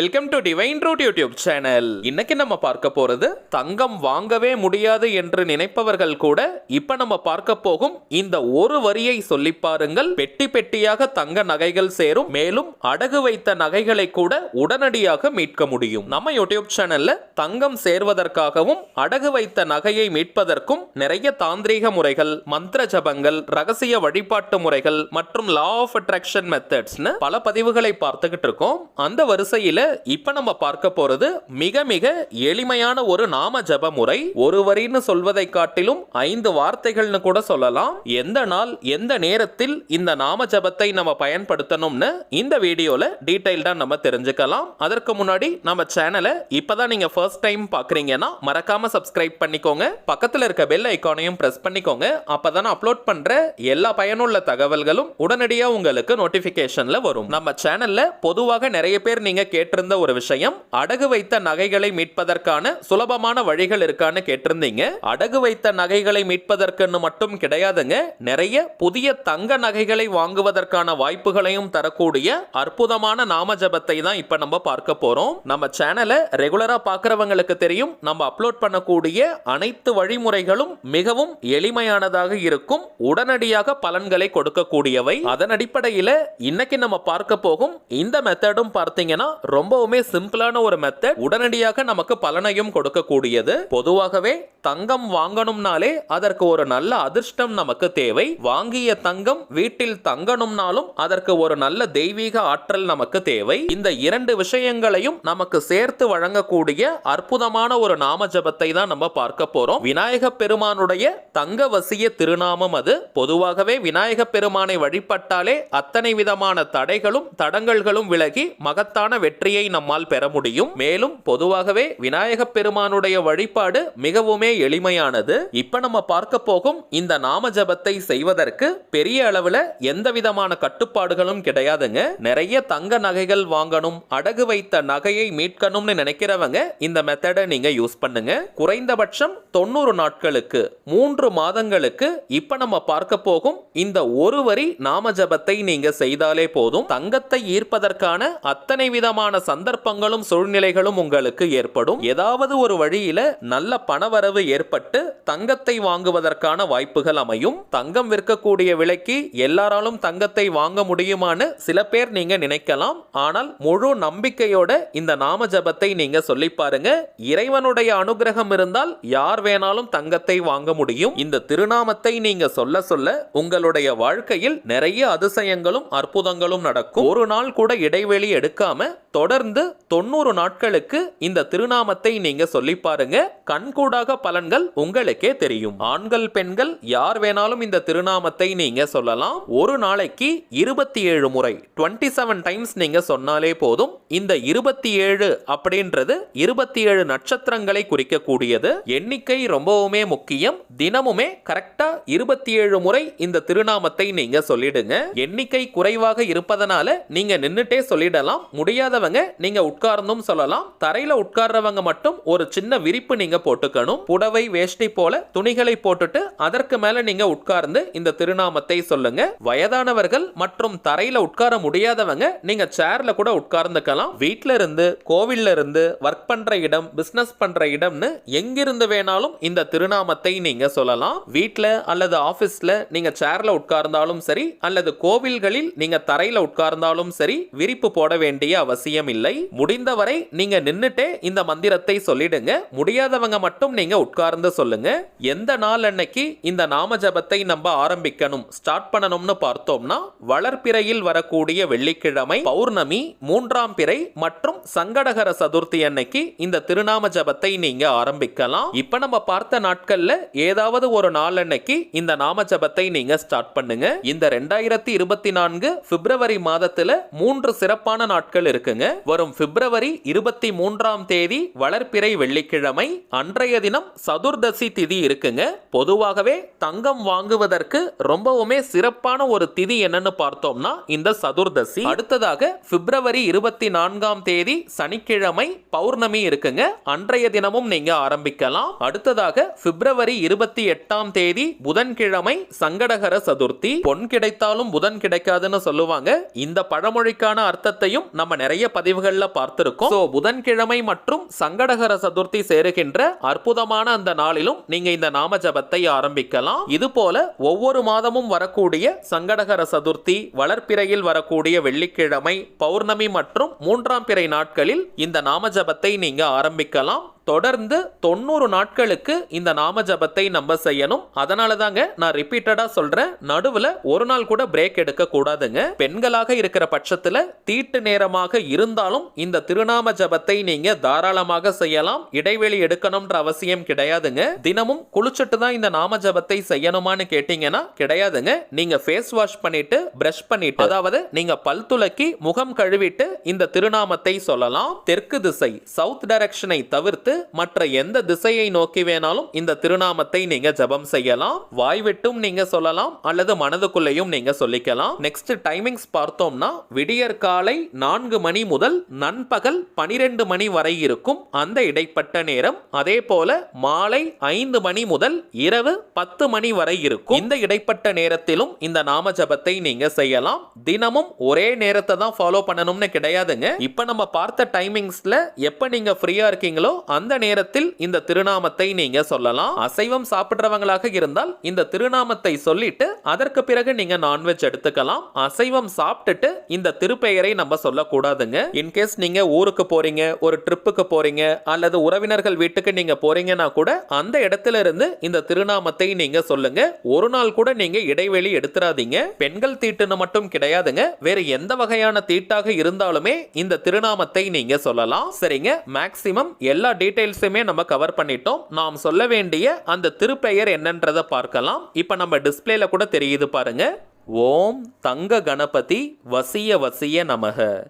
Welcome to divine route YouTube channel இன்னைக்கு நம்ம பார்க்க போறது தங்கம் வாங்கவே முடியாது என்று நினைப்பவர்கள் கூட இப்ப நம்ம பார்க்க போகும் இந்த ஒரு வரியை சொல்லி பாருங்கள். பெட்டி பெட்டியாக தங்க நகைகள் சேரும். மேலும் அடகு வைத்த நகைகளை கூட உடனடியாக மீட்க முடியும். நம்ம யூடியூப் சேனல்ல தங்கம் சேர்வதற்காகவும் அடகு வைத்த நகையை மீட்பதற்கும் நிறைய தாந்திரீக முறைகள் மந்திர ஜபங்கள் ரகசிய வழிபாட்டு முறைகள் மற்றும் லா ஆஃப் அட்ராக்ஷன் மெத்தட்ஸ்னு பல பதிவுகளை பார்த்துக்கிட்டு இருக்கோம். அந்த வரிசையில இப்ப நம்ம பார்க்க போறது மிக மிக எளிமையான ஒரு நாம ஜப முறை. ஒரு வரின்னு சொல்வதை காட்டிலும் ஐந்து வார்த்தைகள்னு கூட சொல்லலாம். எந்த நாள் எந்த நேரத்தில் இந்த நாம ஜபத்தை நம்ம பயன்படுத்தணும்னு இந்த வீடியோல டீடைல்டா நம்ம தெரிஞ்சுக்கலாம். அதற்கு முன்னாடி நம்ம சேனலை இப்பதான் நீங்க ஃபர்ஸ்ட் டைம் பாக்குறீங்கன்னா மறக்காம சப்ஸ்கிரைப் பண்ணிக்கோங்க. பக்கத்துல இருக்க பெல் ஐக்கானையும் பிரஸ் பண்ணிக்கோங்க. அப்பதான் அப்லோட் பண்ற எல்லா பயனுள்ள தகவல்களும் உடனடியா உங்களுக்கு நோட்டிபிகேஷன்ல வரும். நம்ம சேனல்ல பொதுவாக நிறைய பேர் நீங்க கேட்டிருந்த ஒரு விஷயம் அடகு வைத்த நகைகளை மீட்பதற்கான சுலபமான வழிகள் இருக்கான்னு கேட்டிருந்தீங்க. அடகு வைத்த நகைகளை மீட்பதற்குன்னு மட்டும் கிடையாதுங்க நிறைய புதிய தங்க நகைகளை வாங்குவதற்கான வாய்ப்புகளையும் தரக்கூடிய அற்புதமான நாம ஜபத்தை தான் இப்ப நம்ம பார்க்க போறோம். நம்ம சேனலை ரெகுலரா பார்க்கறவங்களுக்கு தெரியும் நம்ம அப்லோட் பண்ணக்கூடிய அனைத்து வழிமுறைகளும் மிகவும் எளிமையானதாக இருக்கும் உடனடியாக பலன்களை கொடுக்கக்கூடியவை. அதன் அடிப்படையில் இன்னைக்கு நம்ம பார்க்க போகும் இந்த மெத்தடும் பார்த்தீங்கன்னா ரொம்பவுமே சிம்பிளான ஒரு மெத்தட் உடனடியாக நமக்கு பலனையும் கொடுக்கக்கூடியது. பொதுவாகவே தங்கம் வாங்கணும்னாலே அதற்கு ஒரு நல்ல அதிர்ஷ்டம் நமக்கு தேவை. வாங்கிய தங்கம் வீட்டில் தங்கணும்னாலும் அதற்கு ஒரு நல்ல தெய்வீக ஆற்றல் நமக்கு தேவை. இந்த இரண்டு விஷயங்களையும் நமக்கு சேர்த்து வழங்கக்கூடிய அற்புதமான ஒரு நாம ஜபத்தை தான் நம்ம பார்க்க போறோம். விநாயக பெருமானுடைய தங்க வசிய திருநாமம் அது. பொதுவாகவே விநாயக பெருமானை வழிபட்டாலே அத்தனை விதமான தடைகளும் தடங்கல்களும் விலகி மகத்தான வெற்றி வெற்றியை நம்மால் பெற முடியும். மேலும் பொதுவாகவே விநாயக பெருமானுடைய வழிபாடு மிகவுமே எளிமையானது. இப்ப நம்ம பார்க்க போகும் இந்த நாம ஜபத்தை செய்வதற்கு பெரிய அளவுல எந்த விதமான கட்டுப்பாடுகளும் கிடையாதுங்க. நிறைய தங்க நகைகள் வாங்கணும் அடகு வைத்த நகையை மீட்கணும்னு நினைக்கிறவங்க இந்த மெத்தடை நீங்க யூஸ் பண்ணுங்க. குறைந்தபட்சம் தொண்ணூறு நாட்களுக்கு மூன்று மாதங்களுக்கு இப்ப நம்ம பார்க்க போகும் இந்த ஒரு வரி நாம ஜபத்தை நீங்க செய்தாலே போதும். தங்கத்தை ஈர்ப்பதற்கான அத்தனை விதமான சந்தர்ப்பங்களும் சூழ்நிலைகளும் உங்களுக்கு ஏற்படும். ஏதாவது ஒரு வழியில நல்ல பணவரவு ஏற்பட்டு தங்கத்தை வாங்குவதற்கான வாய்ப்புகள் அமையும். தங்கம் விற்கக்கூடிய விலைக்கு எல்லாராலும் தங்கத்தை வாங்க முடியுமான்னு சில பேர் நீங்க நினைக்கலாம். ஆனால் முழு நம்பிக்கையோட இந்த நாம ஜபத்தை நீங்க சொல்லி பாருங்க. இறைவனுடைய அனுகிரகம் இருந்தால் யார் வேணாலும் தங்கத்தை வாங்க முடியும். இந்த திருநாமத்தை நீங்க சொல்ல சொல்ல உங்களுடைய வாழ்க்கையில் நிறைய அதிசயங்களும் அற்புதங்களும் நடக்கும். ஒரு நாள் கூட இடைவெளி எடுக்காம தொடர்ந்து தொண்ணூறு நாட்களுக்கு இந்த திருநாமத்தை நீங்க சொல்லி பாருங்க. கண்கூடாக பலன்கள் உங்களுக்கே தெரியும். ஆண்கள் பெண்கள் யார் வேணாலும் இந்த திருநாமத்தை நீங்க சொல்லலாம். ஒரு நாளைக்கு இருபத்தி ஏழு முறை டுவெண்ட்டி செவன் டைம்ஸ் நீங்க சொன்னாலே போதும். இந்த இருபத்தி ஏழு அப்படின்றது இருபத்தி ஏழு நட்சத்திரங்களை குறிக்கக்கூடியது. எண்ணிக்கை ரொம்பவுமே முக்கியம். தினமுமே கரெக்டா இருபத்தி ஏழு முறை இந்த திருநாமத்தை நீங்க சொல்லிடுங்க. எண்ணிக்கை குறைவாக இருப்பதனால நீங்க நின்னுட்டே சொல்லிடலாம். முடியாத இல்லாதவங்க நீங்க உட்கார்ந்தும் சொல்லலாம். தரையில உட்கார்றவங்க மட்டும் ஒரு சின்ன விரிப்பு நீங்க போட்டுக்கணும். புடவை வேஷ்டி போல துணிகளை போட்டுட்டு அதற்கு மேல நீங்க உட்கார்ந்து இந்த திருநாமத்தை சொல்லுங்க. வயதானவர்கள் மற்றும் தரையில உட்கார முடியாதவங்க நீங்க சேர்ல கூட உட்கார்ந்துக்கலாம். வீட்ல இருந்து கோவில்ல இருந்து ஒர்க் பண்ற இடம் பிசினஸ் பண்ற இடம்னு எங்கிருந்து வேணாலும் இந்த திருநாமத்தை நீங்க சொல்லலாம். வீட்ல அல்லது ஆபீஸ்ல நீங்க சேர்ல உட்கார்ந்தாலும் சரி அல்லது கோவில்களில் நீங்க தரையில உட்கார்ந்தாலும் சரி விரிப்பு போட வேண்டிய அவசியம் இல்லை முடிந்தவரை நீங்க நின்னுட்டே இந்த மந்திரத்தை சொல்லிடுங்க. முடியாதவங்க மட்டும் நீங்க உட்கார்ந்து சொல்லுங்க. எந்த நாள் அன்னைக்கு இந்த நாம ஜபத்தை நம்ம ஆரம்பிக்கணும் ஸ்டார்ட் பண்ணணும்னு பார்த்தோம்னா வளர்ப்பிறையில் வரக்கூடிய வெள்ளிக்கிழமை பௌர்ணமி மூன்றாம் பிறை மற்றும் சங்கடகர சதுர்த்தி அன்னைக்கு இந்த திருநாம ஜபத்தை நீங்க ஆரம்பிக்கலாம். இப்ப நம்ம பார்த்த நாட்கள்ல ஏதாவது ஒரு நாள் அன்னைக்கு இந்த நாம ஜபத்தை நீங்க ஸ்டார்ட் பண்ணுங்க. இந்த ரெண்டாயிரத்தி இருபத்தி நான்கு பிப்ரவரி மாதத்துல மூன்று சிறப்பான நாட்கள் இருக்குங்க. பாருங்க வரும் பிப்ரவரி இருபத்தி மூன்றாம் தேதி வளர்ப்பிறை வெள்ளிக்கிழமை அன்றைய தினம் சதுர்தசி திதி இருக்குங்க. பொதுவாகவே தங்கம் வாங்குவதற்கு ரொம்பவுமே சிறப்பான ஒரு திதி என்னன்னு பார்த்தோம்னா இந்த சதுர்தசி. அடுத்ததாக பிப்ரவரி இருபத்தி நான்காம் தேதி சனிக்கிழமை பௌர்ணமி இருக்குங்க. அன்றைய தினமும் நீங்க ஆரம்பிக்கலாம். அடுத்ததாக பிப்ரவரி இருபத்தி எட்டாம் தேதி புதன்கிழமை சங்கடகர சதுர்த்தி. பொன் கிடைத்தாலும் புதன் கிடைக்காதுன்னு சொல்லுவாங்க. இந்த பழமொழிக்கான அர்த்தத்தையும் நம்ம நிறைய பதிவுகள்ல பார்த்திருக்கோம். So, புதன்கிழமை மற்றும் சங்கடகர சதுர்த்தி சேருகின்ற அற்புதமான அந்த நாளிலும் நீங்க இந்த நாம ஜபத்தை ஆரம்பிக்கலாம். இது போல ஒவ்வொரு மாதமும் வரக்கூடிய சங்கடகர சதுர்த்தி வளர்ப்பிறையில் வரக்கூடிய வெள்ளிக்கிழமை பௌர்ணமி மற்றும் மூன்றாம் பிறை நாட்களில் இந்த நாம ஜபத்தை நீங்க ஆரம்பிக்கலாம். தொடர்ந்து தொண்ணூறு நாட்களுக்கு இந்த நாம ஜபத்தை நம்ம செய்யணும். அதனால தாங்க நான் ரிப்பீட்டடா சொல்றேன். நடுவுல ஒரு நாள் கூட பிரேக் எடுக்க கூடாதுங்க. பெண்களாக இருக்கிற பட்சத்துல தீட்டு நேரமாக இருந்தாலும் இந்த திருநாம ஜபத்தை நீங்க தாராளமாக செய்யலாம். இடைவெளி எடுக்கணும்ன்ற அவசியம் கிடையாதுங்க. தினமும் குளிச்சுட்டு தான் இந்த நாம ஜபத்தை செய்யணுமான்னு கேட்டீங்கன்னா கிடையாதுங்க. நீங்க ஃபேஸ் வாஷ் பண்ணிட்டு பிரஷ் பண்ணிட்டு அதாவது நீங்க பல் துலக்கி முகம் கழுவிட்டு இந்த திருநாமத்தை சொல்லலாம். தெற்கு திசை சவுத் டைரக்ஷனை தவிர்த்து மற்ற எந்த திசையை நோக்கி வேணாலும் இந்த திருநாமத்தை நீங்க ஜெபம் செய்யலாம். வாய்விட்டும் நீங்க சொல்லலாம். அல்லது மனதுக்குள்ளேயும் நீங்க சொல்லிக்கலாம். நெக்ஸ்ட் டைமிங்ஸ் பார்த்தோம்னா விடியற் காலை நான்கு மணி முதல் நண்பகல் பனிரெண்டு மணி வரை இருக்கும் அந்த இடைப்பட்ட நேரம். அதே போல மாலை ஐந்து மணி முதல் இரவு பத்து மணி வரை இருக்கும். இந்த இடைப்பட்ட நேரத்திலும் இந்த நாம ஜபத்தை நீங்க செய்யலாம். தினமும் ஒரே நேரத்தை தான் ஃபாலோ பண்ணணும்னு கிடையாதுங்க. இப்ப நம்ம பார்த்த டைமிங்ஸ்ல எப்ப நீங்க ஃப்ரீயா இருக்கீங்களோ அந்த நேரத்தில் இந்த திருநாமத்தை நீங்க சொல்லலாம். அசைவம் சாப்பிடுறவங்களாக இருந்தால் இந்த திருநாமத்தை சொல்லிட்டு அதற்கு பிறகு நீங்க நான்வெஜ் எடுத்துக்கலாம். அசைவம் சாப்பிட்டுட்டு இந்த திருப்பெயரை நம்ம சொல்லக்கூடாதுங்க. இன்கேஸ் நீங்க ஊருக்கு போறீங்க ஒரு ட்ரிப்புக்கு போறீங்க அல்லது உறவினர்கள் வீட்டுக்கு நீங்க போறீங்கன்னா கூட அந்த இடத்துல இருந்து இந்த திருநாமத்தை நீங்க சொல்லுங்க. ஒரு நாள் கூட நீங்க இடைவெளி எடுத்துறாதீங்க. பெண்கள் தீட்டுன்னு மட்டும் கிடையாதுங்க. வேற எந்த வகையான தீட்டாக இருந்தாலுமே இந்த திருநாமத்தை நீங்க சொல்லலாம். சரிங்க? மேக்சிமம் எல்லா டீட்டெயில்ஸுமே நம்ம கவர் பண்ணிட்டோம். நாம் சொல்ல வேண்டிய அந்த திருப்பெயர் என்னன்றதை பார்க்கலாம். இப்போ நம்ம டிஸ்பிளேல கூட தெரியுது பாருங்க. ஓம் தங்க கணபதி வசிய வசிய நமக.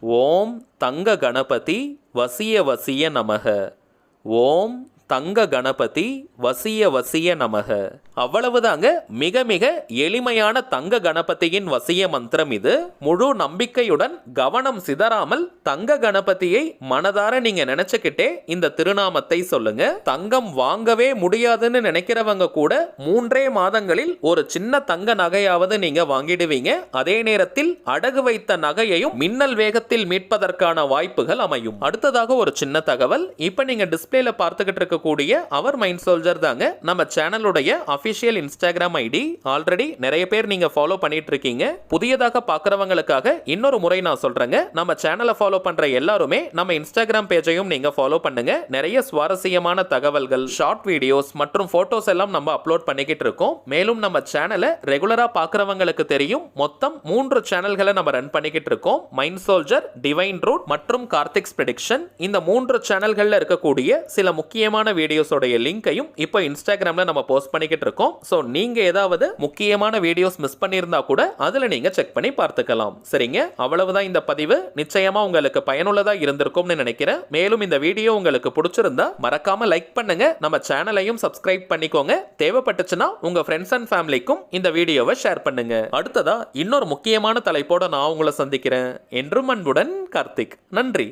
ஓம் தங்க கணபதி வசிய வசிய நமக. ஓம் தங்க கணபதி வசிய வசிய நமக. அவ்வளவுதாங்க. மிக மிக எளிமையான தங்க கணபதியின் வசிய மந்திரம் இது. முழு நம்பிக்கையுடன் கவனம் சிதறாமல் தங்க கணபதியை மனதார நீங்க நினைச்சுக்கிட்டே இந்த திருநாமத்தை சொல்லுங்க. தங்கம் வாங்கவே முடியாதுன்னு நினைக்கிறவங்க கூட மூன்றே மாதங்களில் ஒரு சின்ன தங்க நகையாவது நீங்க வாங்கிடுவீங்க. அதே நேரத்தில் அடகு வைத்த நகையையும் மின்னல் வேகத்தில் மீட்பதற்கான வாய்ப்புகள் அமையும். அடுத்ததாக ஒரு சின்ன தகவல். இப்ப நீங்க டிஸ்பிளேல பார்த்துக்கிட்டு இருக்கக்கூடிய அவர் மைண்ட் சோல்ஜர் தாங்க. நம்ம சேனலுடைய அஃபிஷியல் இன்ஸ்டாகிராம் ஐடி ஆல்ரெடி நிறைய பேர் நீங்க ஃபாலோ பண்ணிட்டு இருக்கீங்க புதியதாக பார்க்குறவங்களுக்காக இன்னொரு முறை நான் சொல்றேங்க. நம்ம சேனலை ஃபாலோ பண்ற எல்லாருமே நம்ம இன்ஸ்டாகிராம் பேஜையும் நீங்க ஃபாலோ பண்ணுங்க. நிறைய சுவாரஸ்யமான தகவல்கள் ஷார்ட் வீடியோஸ் மற்றும் போட்டோஸ் எல்லாம் நம்ம அப்லோட் பண்ணிக்கிட்டு இருக்கோம். மேலும் நம்ம சேனலை ரெகுலரா பார்க்குறவங்களுக்கு தெரியும். மொத்தம் மூன்று சேனல்களை நம்ம ரன் பண்ணிக்கிட்டு இருக்கோம். மைண்ட் சோல்ஜர் டிவைன் ரூட் மற்றும் கார்த்திக்ஸ் ப்ரெடிக்ஷன் இந்த மூன்று சேனல்கள்ல இருக்கக்கூடிய சில முக்கியமான வீடியோஸோடைய லிங்கையும் இப்போ இன்ஸ்டாகிராமில் நம்ம போஸ்ட் பண்ணிக்கிட்டு இருக்கோம். ஸோ நீங்கள் ஏதாவது முக்கியமான வீடியோஸ் மிஸ் பண்ணியிருந்தா கூட அதில் நீங்கள் செக் பண்ணி பார்த்துக்கலாம். சரிங்க? அவ்வளவுதான் இந்த பதிவு. நிச்சயமாக உங்களுக்கு பயனுள்ளதாக இருந்திருக்கும்னு நினைக்கிறேன். மேலும் இந்த வீடியோ உங்களுக்கு பிடிச்சிருந்தா மறக்காமல் லைக் பண்ணுங்க. நம்ம சேனலையும் சப்ஸ்கிரைப் பண்ணிக்கோங்க. தேவைப்பட்டுச்சுன்னா உங்கள் ஃப்ரெண்ட்ஸ் அண்ட் ஃபேமிலிக்கும் இந்த வீடியோவை ஷேர் பண்ணுங்க. அடுத்ததா இன்னொரு முக்கியமான தலைப்போட நான் உங்களை சந்திக்கிறேன். என்றும் அன்புடன் கார்த்திக். நன்றி.